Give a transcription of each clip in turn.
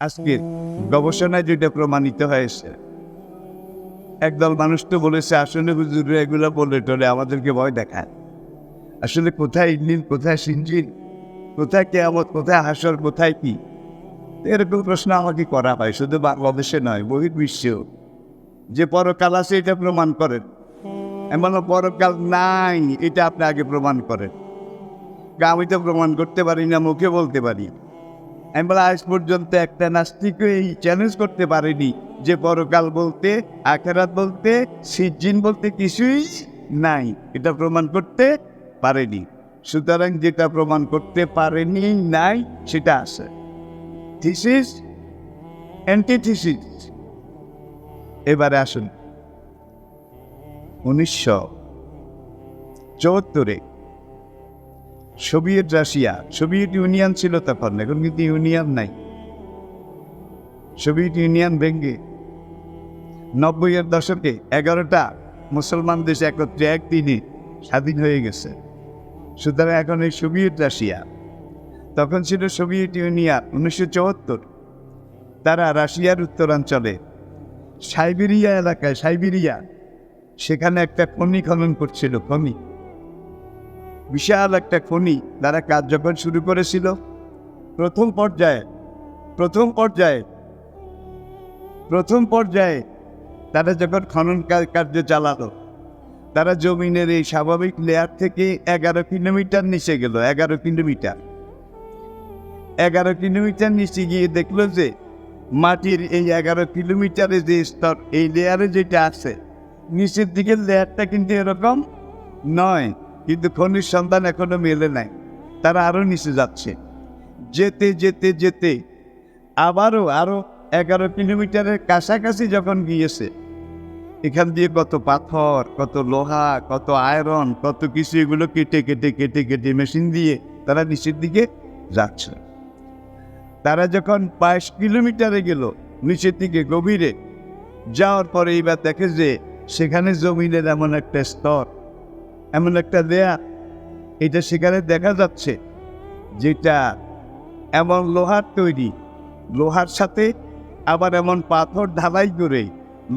আজকে গবেষণায় যেটা প্রমাণিত হয়েছে। একদল মানুষ তো বলেছে, আসলে হুজুর, এগুলো বলে টলে আমাদেরকে ভয় দেখায়। আসলে কোথায় ইন্দিন কোথায় সিঞ্জিন, কোথায় কেয়ামত, কোথায় হাসর, কোথায় কি? এরকম প্রশ্ন আমাকে করা হয়, শুধু বাংলাদেশে নয় বহির্বিশ্বেও যে পরকাল আছে এটা প্রমাণ করেন। এমন পরকাল নাই, এটা আপনি আগে প্রমাণ করেন। আমি তো প্রমাণ করতে পারি না, মুখে বলতে পারি। আমি বলে আজ পর্যন্ত একটা নাস্তিকও এই চ্যালেঞ্জ করতে পারেনি। যে পরকাল বলতে, আখেরাত বলতে সিজিন বলতে কিছুই নাই। এটা প্রমাণ করতে পারেনি। সুতরাং যেটা প্রমাণ করতে পারেনি নাই, সেটা আছে। থিসিস অ্যান্টিথিসিস এবারে আসুন। উনিশশো চুয়াত্তরে সোভিয়েত রাশিয়া, সোভিয়েত ইউনিয়ন ছিল তখন, এখন কিন্তু ইউনিয়ন নাই। সোভিয়েত ইউনিয়ন ভেঙ্গে নব্বইয়ের দশকে এগারোটা মুসলমান দেশ একত্রে একদিনে স্বাধীন হয়ে গেছে। সুতরাং এখন এই সোভিয়েত রাশিয়া, তখন ছিল সোভিয়েত ইউনিয়ন উনিশশো চুয়াত্তর। তারা রাশিয়ার উত্তরাঞ্চলে সাইবেরিয়া এলাকায়, সাইবেরিয়া, সেখানে একটা খনি খনন করছিল, খনি। বিশাল একটা খনি তারা কাজ যখন শুরু করেছিল। প্রথম পর্যায়ে প্রথম পর্যায়ে প্রথম পর্যায়ে তারা যখন খনন কার্য চালালো, তারা জমিনের এই স্বাভাবিক লেয়ার থেকে এগারো কিলোমিটার নিচে গেল, এগারো কিলোমিটার। এগারো কিলোমিটার নিচে গিয়ে দেখল যে মাটির এই এগারো কিলোমিটারে যে স্তর, এই লেয়ারে যেটা আছে, নিচের দিকের লেয়ারটা কিন্তু এরকম নয়। কিন্তু খনির সন্ধান এখনও মেলে নাই। তারা আরও নিচে যাচ্ছে। যেতে যেতে যেতে। আবারও আরও এগারো কিলোমিটারের কাছাকাছি যখন গিয়েছে, এখান দিয়ে কত পাথর, কত লোহা, কত আয়রন, কত কিছু এগুলো কেটে কেটে কেটে কেটে মেশিন দিয়ে তারা নিচের দিকে যাচ্ছে। তারা যখন বাইশ কিলোমিটারে গেল নিচের দিকে গভীরে, যাওয়ার পরে এইবার দেখে যে সেখানে জমিনের এমন একটা স্তর এমন একটা দেয়া এটা সেখানে দেখা যাচ্ছে যেটা এমন লোহার তৈরি, লোহার সাথে আবার এমন পাথর ঢালাই করে,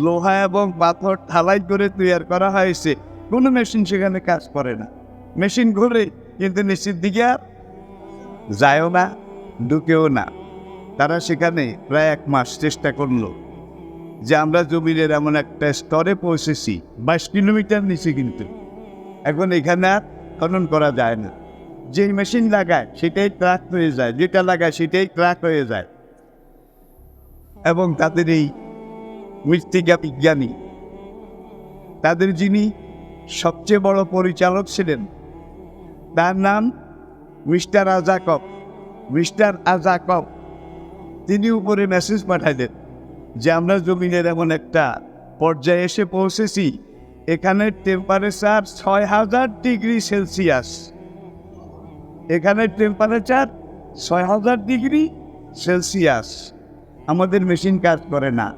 লোহা এবং পাথর ঢালাই করে তৈরি করা হয়েছে। কোনো মেশিন সেখানে কাজ করে না। মেশিন ঘুরে কিন্তু নিচের দিকে আর যায়ও না, ঢুকেও না। তারা সেখানে প্রায় এক মাস চেষ্টা করল যে আমরা জমিনের এমন একটা স্তরে পৌঁছেছি, বাইশ কিলোমিটার নিচে কিন্তু। এখন এখানে আর খনন করা যায় না। যেই মেশিন লাগায়, সেটাই ট্রাক হয়ে যায়। যেটা লাগায়, সেটাই ট্রাক হয়ে যায়। এবং তাদের এই মৃত্তিকা বিজ্ঞানী, তাদের যিনি সবচেয়ে বড় পরিচালক ছিলেন, তার নাম মিস্টার আজাকব। মিস্টার আজাকব, তিনি উপরে মেসেজ পাঠালেন যে, আমরা জমিনের এমন একটা পর্যায়ে এসে পৌঁছেছি এখানে টেম্পারেচার ছয় হাজার ডিগ্রি সেলসিয়াস এখানে টেম্পারেচার ছয় হাজার ডিগ্রি সেলসিয়াস আমাদের মেশিন কাজ করে না।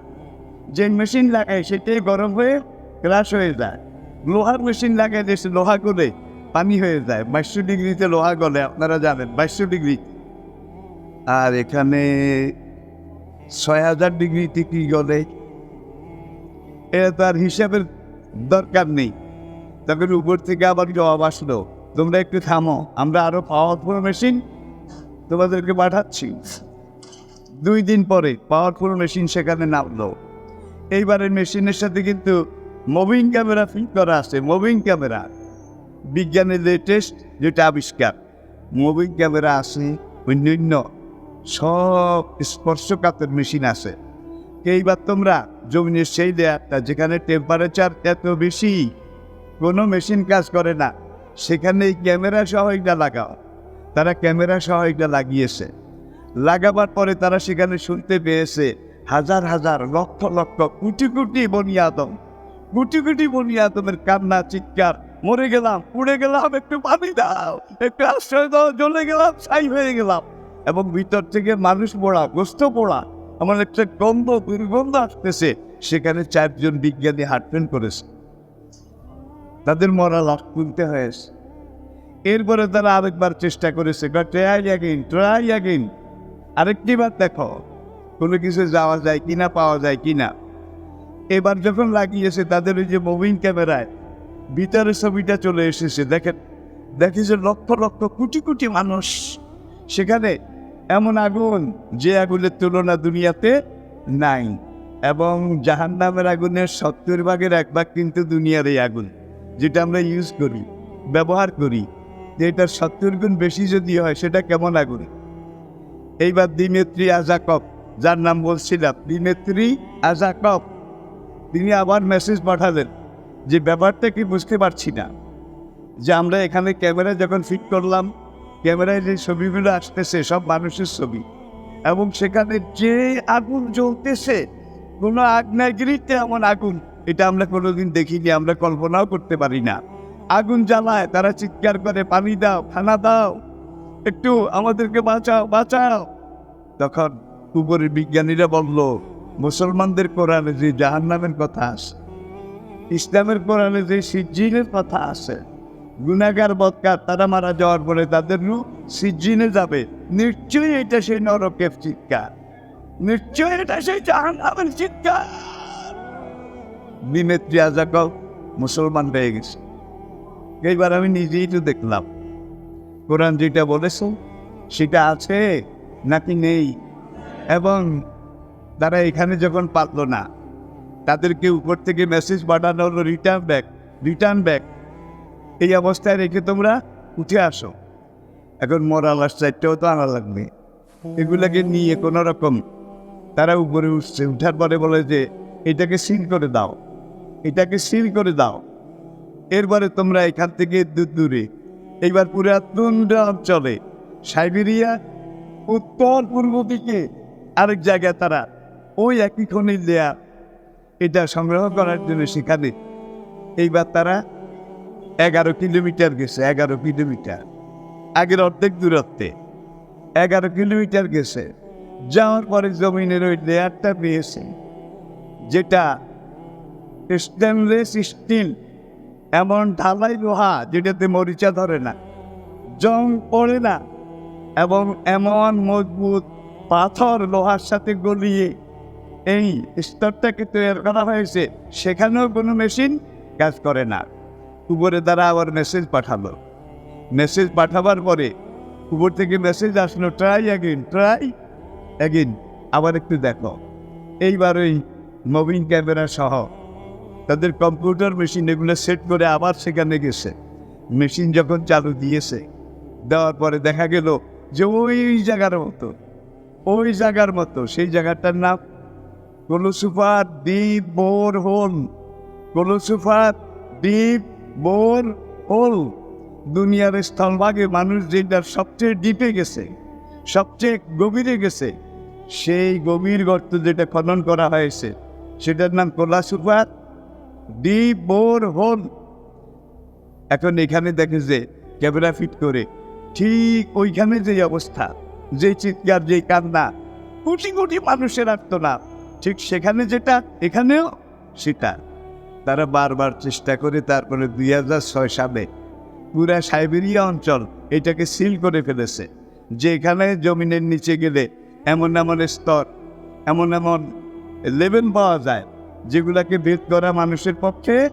যে মেশিন লাগায়, সেটাই গরম হয়ে ক্রাশ হয়ে যায়। লোহার মেশিন লাগায়, দেশে লোহা গলে পানি হয়ে যায়। বাইশশো ডিগ্রিতে লোহা গলে, আপনারা জানেন, বাইশশো ডিগ্রি। আর এখানে ছয় হাজার ডিগ্রিতে কি গলে? এটা তো আর হিসাবের দরকার নেই। তখন উপর থেকে আবার জবাব আসলো, তোমরা একটু থামো, আমরা আরও পাওয়ারফুল মেশিন তোমাদেরকে পাঠাচ্ছি। দুই দিন পরে পাওয়ারফুল মেশিন সেখানে নামলো। এইবারের মেশিনের সাথে কিন্তু মুভিং ক্যামেরা ফিট করা আছে মুভিং ক্যামেরা বিজ্ঞানের লেটেস্ট যেটা আবিষ্কার মুভিং ক্যামেরা আছে, অন্যান্য সব স্পর্শকাতর মেশিন আছে। এইবার তোমরা জমিনের সেই লেয়ারটা যেখানে টেম্পারেচার এত বেশি, কোনো মেশিন কাজ করে না। সেখানে এই ক্যামেরা সহ এটা লাগাও। তারা ক্যামেরা সহ এটা লাগিয়েছে। লাগাবার পরে তারা সেখানে শুনতে পেয়েছে, হাজার হাজার, লক্ষ লক্ষ, কোটি কোটি বনি আদম। কোটি কোটি বনি আদমের কান্না, চিৎকার, মরে গেলাম, পুড়ে গেলাম, একটু পানি দাও, একটু আশ্রয় দাও, জ্বলে গেলাম, ছাই হয়ে গেলাম। এবং ভিতর থেকে মানুষ পোড়া, গোস্ত পোড়া আমার একটা গন্ধ, দুর্গন্ধ আসতেছে। সেখানে চারজন বিজ্ঞানী হাঁটফেন করেছে। তাদের মরা লাশ তুলতে হয়েছে। এরপরে তারা আরেকবার চেষ্টা করেছে ট্রাই অ্যাগেন ট্রাই অ্যাগেন আরেকটি বার দেখো, কোনো কিছু যাওয়া যায় কি না পাওয়া যায় কি না এবার যখন লাগিয়েছে, তাদের ওই যে মুভিং ক্যামেরায় ভিতরে ছবিটা চলে এসেছে। দেখেন দেখে যে লক্ষ লক্ষ কোটি কোটি মানুষ সেখানে এমন আগুন যে আগুনের তুলনা দুনিয়াতে নাই এবং জাহান নামের আগুনের সত্তর ভাগের এক ভাগ কিন্তু দুনিয়ার এই আগুন, যেটা আমরা ইউজ করি, ব্যবহার করি। যে এটার সত্তর গুণ বেশি যদি হয়, সেটা কেমন আগুন? এইবার দিমেত্রী আজাকপ যার নাম বলছিলাম দিমেত্রী আজাকপ তিনি আবার মেসেজ পাঠালেন যে, ব্যাপারটা কি বুঝতে পারছি না। যে আমরা এখানে ক্যামেরা যখন ফিট করলাম ক্যামেরায় যে ছবিগুলো আসতেছে, সব মানুষের ছবি। এবং সেখানে যে আগুন জ্বলতেছে, কোনো আগ্নেয়গিরিতে এমন আগুন। এটা আমরা কোনোদিন দেখিনি, আমরা কল্পনাও করতে পারি না। আগুন জ্বালায়, তারা চিৎকার করে, পানি দাও, খানা দাও, একটু আমাদেরকে বাঁচাও বাঁচাও। তখন উপরের বিজ্ঞানীরা বলল, মুসলমানদের কোরআনে যে জাহান্নামের কথা আছে, ইসলামের কোরআনে যে সিজ্জিনের কথা আছে গুনাগার বৎকার তারা মারা যাওয়ার পরে তাদের রু সিজ্জিনে যাবে। নিশ্চয়ই এটা সেই নরকের চিৎকার। নিশ্চয়ই এটা সেই জাহান্নামের চিৎকার। বিনেত্রী আজাকল মুসলমান হয়ে গেছে। এইবার আমি নিজেই তো দেখলাম। কোরআন যেটা বলেছে, সেটা আছে নাকি নেই? এবং তারা এখানে যখন পাতলো না, তাদেরকে উপর থেকে মেসেজ পাঠানো হলো রিটার্ন ব্যাক রিটার্ন ব্যাক এই অবস্থায় রেখে তোমরা উঠে আসো। এখন মরাল চারটেও তো আনা লাগবে। এগুলাকে নিয়ে কোনো রকম তারা উপরে উঠছে। উঠার পরে বলে যে, এটাকে সিল করে দাও। এটাকে সিল করে দাও। এরপরে তোমরা এখান থেকে দূর দূরে এইবার পুরা তুন্ডা অঞ্চলে সাইবেরিয়া উত্তর পূর্ব দিকে আরেক জায়গায় তারা ওই একই খনিজ দেয়া এটা সংগ্রহ করার জন্য সেখানে এইবার তারা এগারো কিলোমিটার গেছে, এগারো কিলোমিটার। আগের অর্ধেক দূরত্বে এগারো কিলোমিটার গেছে। যাওয়ার পরে জমিনের ওই লেয়ারটা পেয়েছে, যেটা স্টেনলেস স্টিল এমন ঢালাই লোহা যেটাতে মরিচা ধরে না, জং পড়ে না, এবং এমন মজবুত পাথর লোহার সাথে গলিয়ে এই স্তরটাকে তৈরি করা হয়েছে। সেখানেও কোনো মেশিন কাজ করে না। উপরে তারা আবার মেসেজ পাঠালো। মেসেজ পাঠাবার পরে উপর থেকে মেসেজ আসলো ট্রাই অ্যাগেন ট্রাই অ্যাগেন আবার একটু দেখো। এইবার ওই মোবিং ক্যামেরা সহ তাদের কম্পিউটার মেশিন এগুলো সেট করে আবার সেখানে গেছে। মেশিন যখন চালু দিয়েছে, দেওয়ার পরে দেখা গেল যে ওই জায়গার মতো, ওই জায়গার মতো, সেই জায়গাটার নাম কলুসুফার দ্বীপ বোর হোল কলুসুফার দ্বীপ বোর হোল দুনিয়ার স্থলভাগে মানুষ যেটার সবচেয়ে ডিপে গেছে, সবচেয়ে গভীরে গেছে, সেই গভীর গর্ত যেটা খনন করা হয়েছে, সেটার নাম কোলাসুফার ডিপ বোর হোল এখন এখানে দেখে যে ক্যামেরা ফিট করে, ঠিক ওইখানে যে অবস্থা, যে চিৎকার, যে কান্না, কোটি কোটি মানুষের আর্তনা ঠিক সেখানে যেটা, এখানেও সেটা। তারা বারবার চেষ্টা করে তারপরে দুই হাজার ছয় সালে পুরা সাইবেরিয়া অঞ্চল এটাকে সিল করে ফেলেছে। যে এখানে জমিনের নিচে গেলে এমন এমন স্তর, এমন এমন লেভেল পাওয়া যায়, যেগুলাকে ভেদ করা মানুষের পক্ষে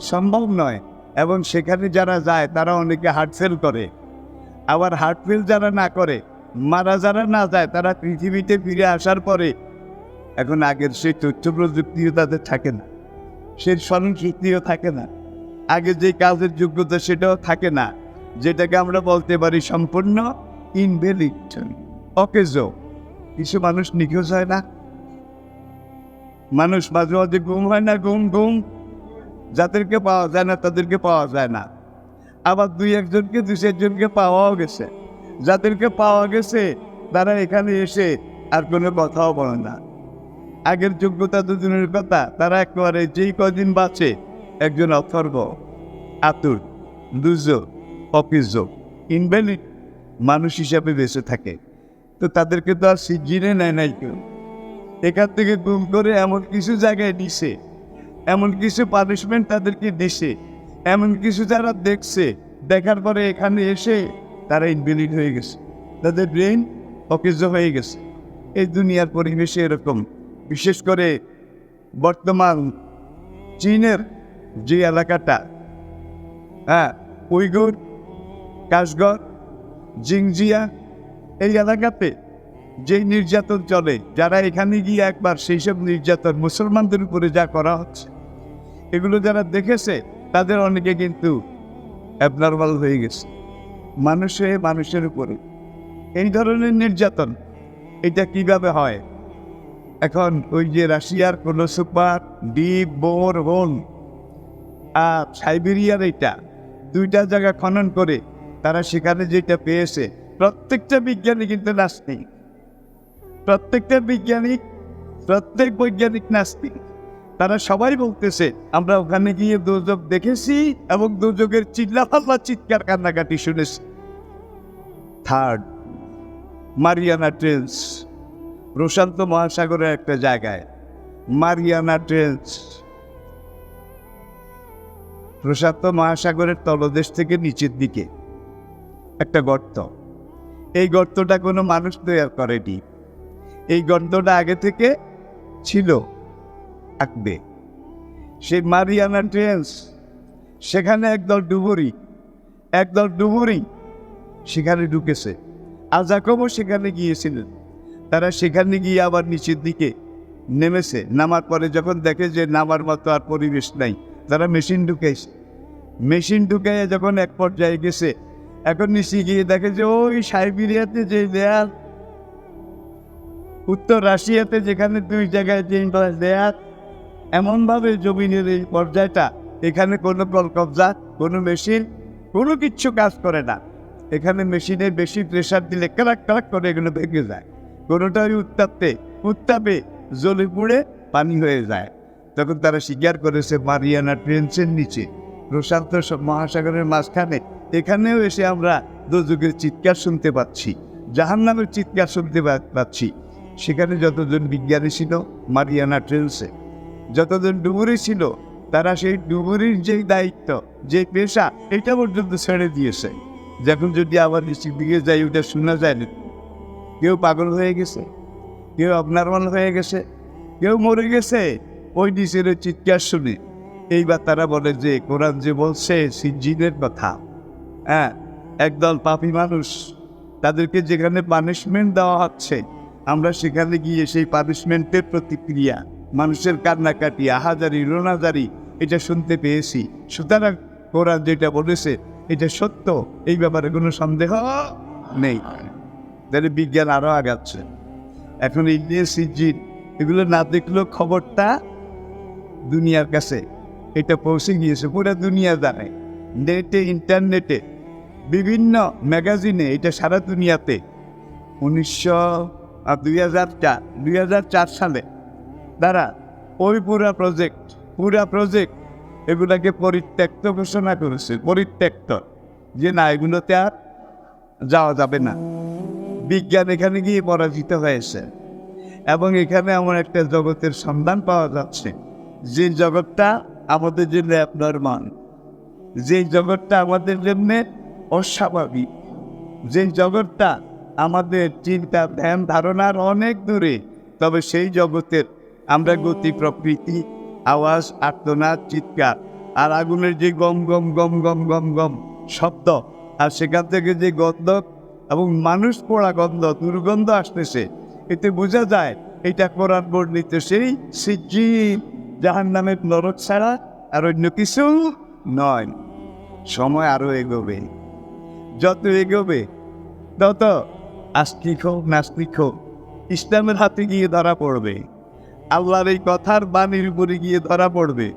সম্ভব নয়। এবং সেখানে যারা যায়, তারা অনেকে হার্ট ফেল করে। আবার হার্ট ফেল যারা না করে, মারা যারা না যায়, তারা পৃথিবীতে ফিরে আসার পরে এখন আগের সেই তথ্য প্রযুক্তিও তাদের থাকে না। সে স্মরণ শক্তিও থাকে না। আগে যে কাজের যোগ্যতা সেটাও থাকে না, যেটাকে আমরা বলতে পারি সম্পূর্ণ ইনভ্যালিড অকেজ। কিছু মানুষ নিখোঁজ হয় না। মানুষ মাঝে মাঝে ঘুম হয় না, ঘুম ঘুম। যাদেরকে পাওয়া যায় না, তাদেরকে পাওয়া যায় না। আবার দুই একজনকে, দুই চারজনকে পাওয়াও গেছে। যাদেরকে পাওয়া গেছে, তারা এখানে এসে আর কোনো কথাও বলে না। আগের যোগ্যতা দুজনের কথা, তারা একেবারে যেই কদিন বাঁচে, একজন অথর্ব, আতুর দুজ অফিস ইনভ্যালিড মানুষ হিসাবে বেঁচে থাকে। তো তাদেরকে তো আর সিজিনে নেয় নাই কেউ। এখান থেকে গুম করে এমন কিছু জায়গায় দিছে এমন কিছু পানিশমেন্ট তাদেরকে দিছে, এমন কিছু যারা দেখছে, দেখার পরে এখানে এসে তারা ইনভ্যালিড হয়ে গেছে। তাদের ব্রেন অকেজ হয়ে গেছে। এই দুনিয়ার পরিবেশে এরকম। বিশেষ করে বর্তমান চীনের যে এলাকাটা হ্যাঁ উইগুর কাশগড়, জিংজিয়া, এই এলাকাতে যেই নির্যাতন চলে, যারা এখানে গিয়ে একবার সেই সব নির্যাতন মুসলমানদের উপরে যা করা হচ্ছে, এগুলো যারা দেখেছে, তাদের অনেকে কিন্তু অ্যাবনর্মাল হয়ে গেছে। মানুষে মানুষের উপরে। এই ধরনের নির্যাতন, এটা কীভাবে হয়? এখন ওই যে রাশিয়ার কোনো সুপার ডিপ বোর হোল আর সাইবেরিয়ার এইটা, দুইটা জায়গা খনন করে তারা সেখানে যেটা পেয়েছে, প্রত্যেকটা বিজ্ঞানী কিন্তু নাস্তিক। প্রত্যেকটা বিজ্ঞানী, প্রত্যেক বৈজ্ঞানিক নাস্তিক। তারা সবাই বলতেছে, আমরা ওখানে গিয়ে দুর্যোগ দেখেছি এবং দুর্যোগের চিল্লাফাল্লা, চিৎকার, কান্নাকাটি শুনেছি। থার্ড মারিয়ানা ট্রেন্স প্রশান্ত মহাসাগরের একটা জায়গায়, মারিয়ানা ট্রেন্স। প্রশান্ত মহাসাগরের তলদেশ থেকে নিচের দিকে একটা গর্ত। এই গর্তটা কোনো মানুষ তৈরি করেনি। এই গর্তটা আগে থেকে ছিল থাকবে। সেই মারিয়ানা ট্রেন্স, সেখানে একদল ডুবুরি একদল ডুবুরি সেখানে ঢুকেছে। আজাকমও সেখানে গিয়েছিলেন। তারা সেখানে গিয়ে আবার নিচের দিকে নেমেছে। নামার পরে যখন দেখে যে নামার মতো আর পরিবেশ নাই, তারা মেশিন ঢুকেছে মেশিন ঢুকে যখন এক পর্যায়ে গেছে, এখন নিচে গিয়ে দেখে যে ওই সাইবেরিয়াতে যে দেয়াল, উত্তর রাশিয়াতে যেখানে দুই জায়গায় যে দেয়াল, এমনভাবে জমিনের এই পর্যায়টা, এখানে কোনো কল কবজা কোনো মেশিন, কোনো কিচ্ছু কাজ করে না। এখানে মেশিনে বেশি প্রেশার দিলে কারাক কারাক করে এগুলো ভেঙে যায়। কোনোটাই উত্তাপে উত্তাপে জ্বলে পুড়ে পানি হয়ে যায়। তখন তারা স্বীকার করেছে, মারিয়ানা ট্রেন্সের নিচে। প্রশান্ত মহাসাগরের মাঝখানে, এখানেও এসে আমরা দুযুগের চিৎকার শুনতে পাচ্ছি, জাহান্নামের চিৎকার শুনতে পাচ্ছি। সেখানে যতজন বিজ্ঞানী ছিল, মারিয়ানা ট্রেন্সে যতজন ডুবুরি ছিল, তারা সেই ডুবুরির যে দায়িত্ব যে পেশা, এটা পর্যন্ত ছেড়ে দিয়েছে। যখন যদি আবার নিচের দিকে যাই, ওটা শোনা যায় না। কেউ পাগল হয়ে গেছে, কেউ অবনর্মাল হয়ে গেছে, কেউ মরে গেছে। ওই ওই চিৎকার শুনে এইবার তারা বলে যে, কোরআন যে বলছে সিজিনের কথা। হ্যাঁ একদল পাপী মানুষ তাদেরকে যেখানে পানিশমেন্ট দেওয়া হচ্ছে, আমরা সেখানে গিয়ে সেই পানিশমেন্টের প্রতিক্রিয়া, মানুষের কান্নাকাটি, আহাজারি, রোনাজারি, এটা শুনতে পেয়েছি। সুতরাং কোরআন যেটা বলেছে, এটা সত্য, এই ব্যাপারে কোনো সন্দেহ নেই। তাহলে বিজ্ঞান আরও আগাচ্ছে। এখন ইন্ডিয়া সিজিন এগুলো না দেখলেও খবরটা দুনিয়ার কাছে। এটা পৌঁছে গিয়েছে, পুরো দুনিয়া জানে। নেটে, ইন্টারনেটে, বিভিন্ন ম্যাগাজিনে, এটা সারা দুনিয়াতে। উনিশশো দুই হাজার চার দুই হাজার চার সালে। তারা ওই পুরা প্রজেক্ট পুরা প্রজেক্ট এগুলাকে পরিত্যক্ত ঘোষণা করেছে, পরিত্যক্ত। যে না, এগুলোতে আর যাওয়া যাবে না। বিজ্ঞান এখানে গিয়ে পরাজিত হয়েছে। এবং এখানে এমন একটা জগতের সন্ধান পাওয়া যাচ্ছে, যে জগৎটা আমাদের জন্য অ্যাবনর্মাল যে জগৎটা আমাদের জন্য অস্বাভাবিক, যে জগৎটা আমাদের চিন্তা, ধ্যান, ধারণার অনেক দূরে, তবে সেই জগতের আমরা গতি, প্রকৃতি, আওয়াজ, আর্তনাদ, চিৎকার আর আগুনের যে গম গম গম গম গম গম শব্দ, আর সেখান থেকে যে গন্ধ এবং মানুষ পোড়া গন্ধ, দুর্গন্ধ আসতেছে। এতে বোঝা যায়, এটা কোরআন বর্ণিত সেই সিজি জাহান নামের নরক ছাড়া আর অন্য কিছু নয়। সময় আরও এগোবে। যত এগোবে, তত আস্তিক হোক, নাস্তিক হোক, ইসলামের হাতে গিয়ে ধরা পড়বে। আল্লাহর এই কথার বাণীর উপরে গিয়ে ধরা পড়বে।